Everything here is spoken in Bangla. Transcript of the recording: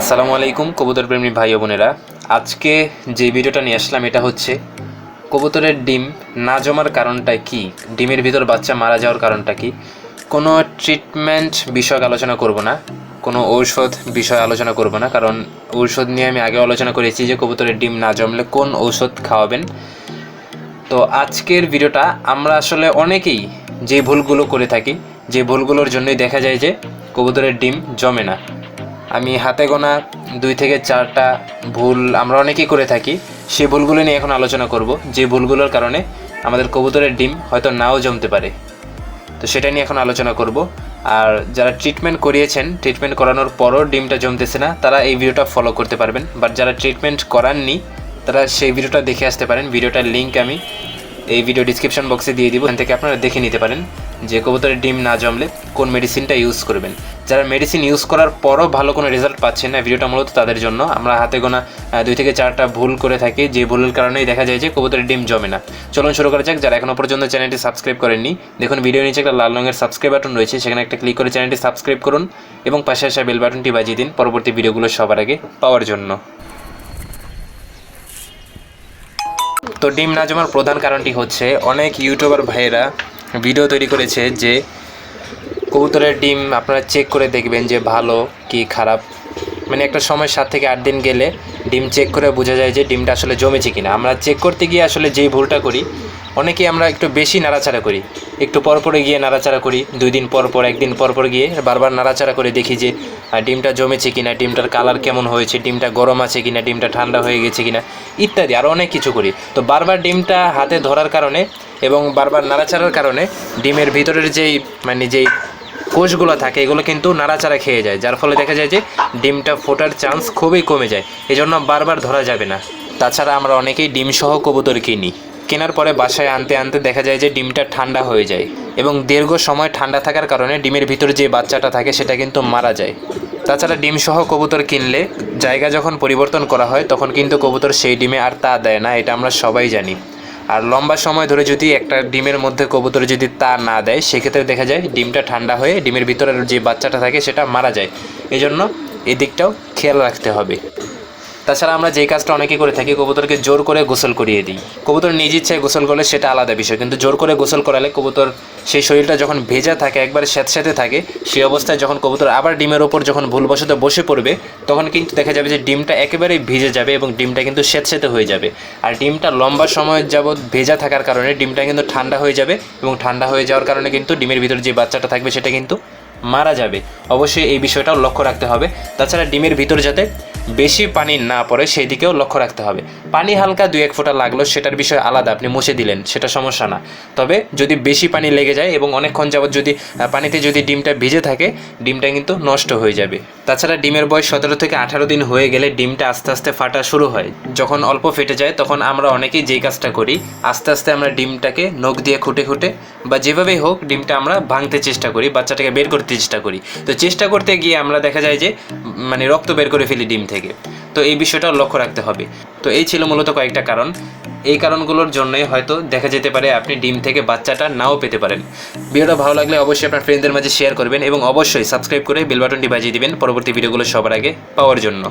আসসালামু আলাইকুম, কবুতর প্রেমী ভাই বোনেরা। আজকে যে ভিডিওটা নিয়ে আসলাম, এটা হচ্ছে কবুতরের ডিম না জমার কারণটা কি? ডিমের ভিতর বাচ্চা মারা যাওয়ার কারণটা কি? কোনো ট্রিটমেন্ট বিষয়ক আলোচনা করব না, কোনো ঔষধ বিষয় আলোচনা করব না, কারণ ঔষধ নিয়ে আমি আগে আলোচনা করেছি যে কবুতরের ডিম না জমলে কোন ঔষধ খাওয়াবেন। তো আজকের ভিডিওটা আমরা আসলে অনেকেই যে ভুলগুলো করে থাকি, যে ভুলগুলোর জন্যই দেখা যায় যে কবুতরের ডিম জমে না। আমি হাতে গোনা দুই থেকে চারটা ভুল আমরা অনেকেই করে থাকি, সেই ভুলগুলো নিয়ে এখন আলোচনা করব। যে ভুলগুলোর কারণে আমাদের কবুতরের ডিম হয়তো নাও জমতে পারে। তো সেটা নিয়ে এখন আলোচনা করব। আর যারা ট্রিটমেন্ট করিয়েছেন ট্রিটমেন্ট করানোর পরও ডিমটা জমতেছে না, তারা এই ভিডিওটা ফলো করতে পারবেন। বাট যারা ট্রিটমেন্ট করাননি, তারা সেই ভিডিওটা দেখে আসতে পারেন। ভিডিওটার লিঙ্ক আমি এই ভিডিও ডিসক্রিপশন বক্সে দিয়ে দিব। এখান থেকে আপনারা দেখে নিতে পারেন যে কবুতরের ডিম না জমলে কোন মেডিসিনটা ইউজ করবেন। যারা মেডিসিন ইউজ করার পরও ভালো কোনো রেজাল্ট পাচ্ছেন না ভিডিওটা মূলত তাদের জন্য, আমরা হাতে গোনা দুই থেকে চারটা ভুল করে থাকি, যে ভুলের কারণেই দেখা যায় যে কবুতরের ডিম জমে না। চলুন শুরু করা যাক, যারা এখনও পর্যন্ত চ্যানেলটি সাবস্ক্রাইব করেননি, দেখুন ভিডিও নিচে একটা লাল রঙের সাবস্ক্রাইব বাটন রয়েছে, সেখানে একটা ক্লিক করে চ্যানেলটি সাবস্ক্রাইব করুন এবং পাশে আসা বেল বাটনটি বাজিয়ে দিন, পরবর্তী ভিডিওগুলো সবার আগে পাওয়ার জন্য। তো ডিম না জমার প্রধান কারণটি হচ্ছে অনেক ইউটিউবার ভাইয়েরা ভিডিও তৈরি করেছে যে কবুতরের ডিম আপনারা চেক করে দেখবেন যে ভালো কি খারাপ। মানে একটা সময় সাত থেকে আট দিন গেলে ডিম চেক করে বোঝা যায় যে ডিমটা আসলে জমেছে কিনা। আমরা চেক করতে গিয়ে আসলে যেই ভুলটা করি অনেকেই আমরা একটু বেশি নাড়াচাড়া করি। একটু পরপরে গিয়ে নাড়াচাড়া করি, দুই দিন পর পর, একদিন পর পর গিয়ে বারবার নাড়াচাড়া করে দেখি যে ডিমটা জমেছে কিনা, ডিমটার কালার কেমন হয়েছে, ডিমটা গরম আছে কিনা, ডিমটা ঠান্ডা হয়ে গেছে কিনা ইত্যাদি আরও অনেক কিছু করি। তো বারবার ডিমটা হাতে ধরার কারণে এবং বারবার নাড়াচাড়ার কারণে ডিমের ভিতরের যেই মানে যেই কোষগুলো থাকে, এগুলো কিন্তু নাড়াচাড়া খেয়ে যায়। যার ফলে দেখা যায় যে, ডিমটা ফোটার চান্স খুবই কমে যায়। এজন্য বারবার ধরা যাবে না। তাছাড়া আমরা অনেকেই ডিম সহ কবুতর কিনি। কেনার পরে বাসায় আনতে আনতে দেখা যায় যে ডিমটা ঠান্ডা হয়ে যায় এবং দীর্ঘ সময় ঠান্ডা থাকার কারণে ডিমের ভিতরে যে বাচ্চাটা থাকে সেটা কিন্তু মারা যায়। তাছাড়া ডিম সহ কবুতর কিনলে জায়গা যখন পরিবর্তন করা হয়, তখন কিন্তু কবুতর সেই ডিমে আর তা দেয় না, এটা আমরা সবাই জানি। আর লম্বা সময় ধরে যদি একটা ডিমের মধ্যে কবুতর যদি তা না দেয়, সেক্ষেত্রে দেখা যায় ডিমটা ঠান্ডা হয়ে ডিমের ভিতরের যে বাচ্চাটা থাকে সেটা মারা যায়। এই জন্য এই দিকটাও খেয়াল রাখতে হবে। তাছাড়া আমরা যেই কাজটা অনেকে করে থাকি, কবুতরকে জোর করে গোসল করিয়ে দিই। কবুতর নিজ ইচ্ছায় গোসল করলে সেটা আলাদা বিষয়, কিন্তু জোর করে গোসল করালে কবুতর সেই শরীরটা যখন ভেজা থাকে, একবার স্যাঁতস্যাঁতে থাকে, সেই অবস্থায় যখন কবুতর আবার ডিমের ওপর যখন ভুলবশত বসে পড়বে, তখন কিন্তু দেখা যাবে যে ডিমটা একেবারেই ভিজে যাবে এবং ডিমটা কিন্তু স্যাঁতস্যাঁতে হয়ে যাবে। আর ডিমটা লম্বা সময় যাবৎ ভেজা থাকার কারণে ডিমটা কিন্তু ঠান্ডা হয়ে যাবে এবং ঠান্ডা হয়ে যাওয়ার কারণে কিন্তু ডিমের ভিতরে যে বাচ্চাটা থাকবে সেটা কিন্তু মারা যাবে। অবশ্যই এই বিষয়টাও লক্ষ্য রাখতে হবে। তাছাড়া ডিমের ভিতর যাতে বেশি পানি না পড়ে সেই দিকেও লক্ষ্য রাখতে হবে। পানি হালকা দুই এক ফোঁটা লাগল, সেটার বিষয় আলাদা, আপনি মুছে দিলেন, সেটা সমস্যা না। তবে যদি বেশি পানি লেগে যায় এবং অনেকক্ষণ যাবত যদি পানিতে যদি ডিমটা ভিজে থাকে, ডিমটা কিন্তু নষ্ট হয়ে যাবে। তাছাড়া ডিমের বয়স সতেরো থেকে আঠারো দিন হয়ে গেলে ডিমটা আস্তে আস্তে ফাটা শুরু হয়। যখন অল্প ফেটে যায়, তখন আমরা অনেকেই যেই কাজটা করি, আস্তে আস্তে আমরা ডিমটাকে নখ দিয়ে খুঁটে খুঁটে বা যেভাবেই হোক, ডিমটা আমরা ভাঙতে চেষ্টা করি, বাচ্চাটাকে বের করতে চেষ্টা করি। তো চেষ্টা করতে গিয়ে আমরা দেখা যায় যে মানে রক্ত বের করে ফেলি ডিম থেকে। তো এই বিষয়টাও লক্ষ্য রাখতে হবে। তো এই ছিল মূলত কয়েকটা কারণ। এই কারণগুলোর জন্যই হয়তো দেখা যেতে পারে আপনি ডিম থেকে বাচ্চাটা নাও পেতে পারেন। ভিডিওটা ভালো লাগলে অবশ্যই আপনার ফ্রেন্ডদের মাঝে শেয়ার করবেন এবং অবশ্যই সাবস্ক্রাইব করে বেল বাটনটি বাজিয়ে দিবেন পরবর্তী ভিডিওগুলো সবার আগে পাওয়ার জন্য।